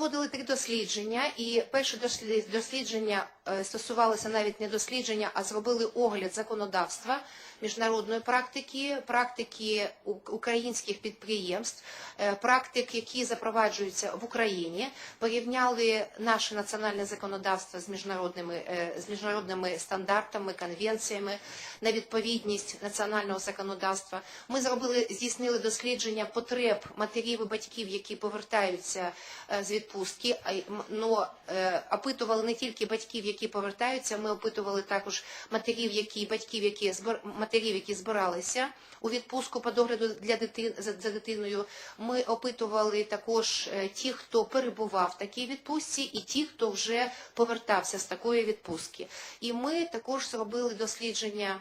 проводили три дослідження, і перше дослідження е, стосувалося навіть не дослідження, а зробили огляд законодавства міжнародної практики, практики українських підприємств, е, практик, які запроваджуються в Україні. Порівняли наше національне законодавство з міжнародними е, з міжнародними стандартами, конвенціями на відповідність національного законодавства. Ми зробили здійснили дослідження потреб матерів і батьків, які повертаються з відпустки. Но е, опитували не тільки батьків, які повертаються. Ми опитували також матерів, які батьків, які матерів, які збиралися у відпустку по догляду для дитин за, дитиною. Ми опитували також е, ті, хто перебував в такій відпустці, і ті, хто вже повертався з такої відпустки. І ми також зробили дослідження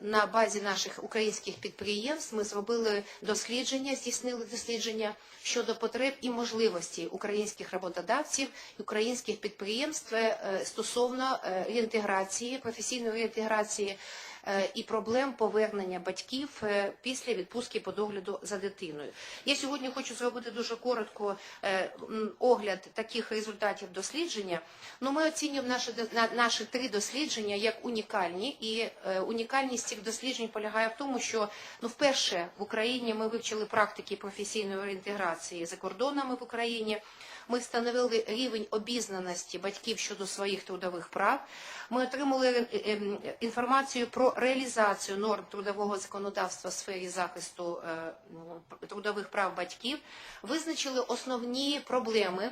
на базі наших українських підприємств. Ми зробили дослідження, здійснили дослідження щодо потреб і можливості українських роботодавців і українських підприємств е, стосовно е, реінтеграції, професійної реінтеграції е, і проблем повернення батьків е, після відпустки по догляду за дитиною. Я сьогодні хочу зробити дуже коротко е, огляд таких результатів дослідження. Ну, ми оцінюємо наші, наші три дослідження як унікальні, і е, унікальність цих досліджень полягає в тому, що ну, вперше в Україні ми вивчили практики професійної реінтеграції за кордонами в Україні. Ми встановили рівень обізнаності батьків щодо своїх трудових прав. Ми отримали е, ем, інформацію про реалізацію норм трудового законодавства в сфері захисту е, трудових прав батьків, визначили основні проблеми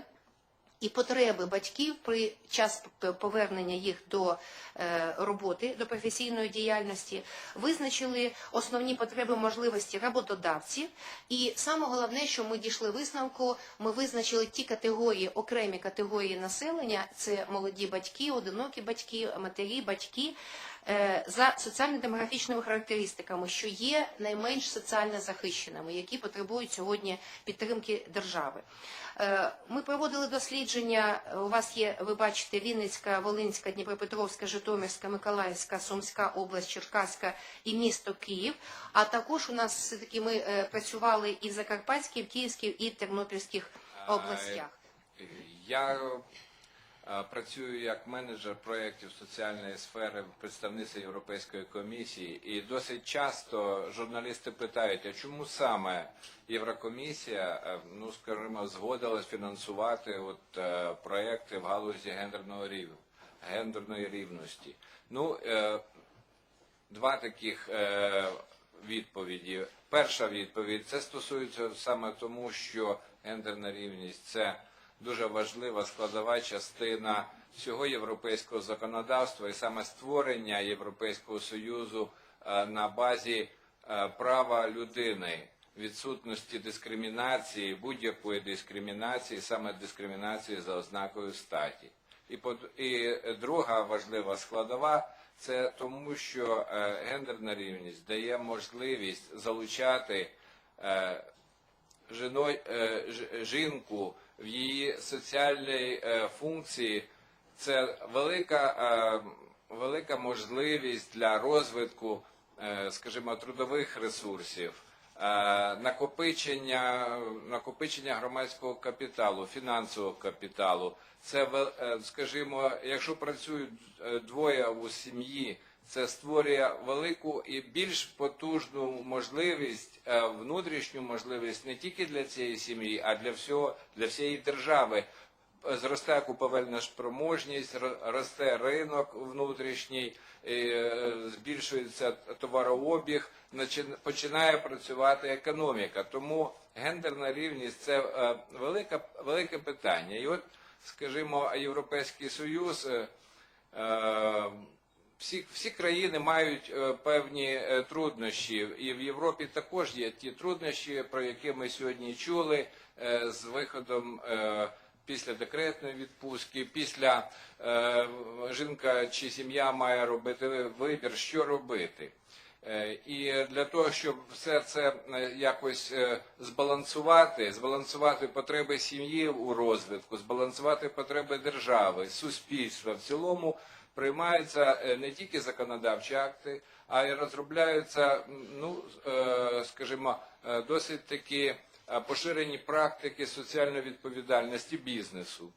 і потреби батьків при час повернення їх до е, роботи, до професійної діяльності, визначили основні потреби можливості роботодавців. І саме головне, що ми дійшли висновку, ми визначили ті категорії, окремі категорії населення: це молоді батьки, одинокі батьки, матері, батьки. е, За соціально-демографічними характеристиками, що є найменш соціально захищеними, які потребують сьогодні підтримки держави. Е, Ми проводили дослідження. У вас є, ви бачите, Вінницька, Волинська, Дніпропетровська, Житомирська, Миколаївська, Сумська область, Черкаська і місто Київ. А також у нас все-таки ми е, працювали і в Закарпатській, в Київській, і Тернопільських областях. Я е, працюю як менеджер проєктів соціальної сфери в представництві Європейської комісії, і досить часто журналісти питають, а чому саме Єврокомісія, е, ну скажімо, згодилась фінансувати от е, проєкти в галузі гендерного рівня, гендерної рівності. Ну, е, два таких відповіді. Перша відповідь це стосується саме тому, що гендерна рівність це дуже важлива складова частина всього європейського законодавства і саме створення Європейського союзу е, на базі е, права людини. Відсутності дискримінації, будь-якої дискримінації, саме дискримінації за ознакою статі. І, і друга важлива складова це тому, що е, гендерна рівність дає можливість залучати жінку в її соціальній е, функції. Це велика, е, велика можливість для розвитку, е, скажімо, трудових ресурсів. Накопичення, накопичення громадського капіталу, фінансового капіталу. Це скажімо, якщо працюють двоє у сім'ї, це створює велику і більш потужну можливість, е, внутрішню можливість не тільки для цієї сім'ї, а для всього для всієї держави. Зростає купівельна спроможність, ро- росте ринок внутрішній, е, збільшується товарообіг, починає працювати економіка. Тому гендерна рівність це е, велика, велике питання. І от, скажімо, Європейський Союз. Всі, всі країни мають е, певні е, труднощі, і в Європі також є ті труднощі, про які ми сьогодні чули е, з виходом після декретної відпустки, після е, жінка чи сім'я має робити вибір, що робити. Е, І для того, щоб все це якось збалансувати, збалансувати потреби сім'ї у розвитку, збалансувати потреби держави, суспільства в цілому, приймаються е, не тільки законодавчі акти, а й розробляються, ну е, скажімо, е, досить такі поширені практики соціальної відповідальності бізнесу.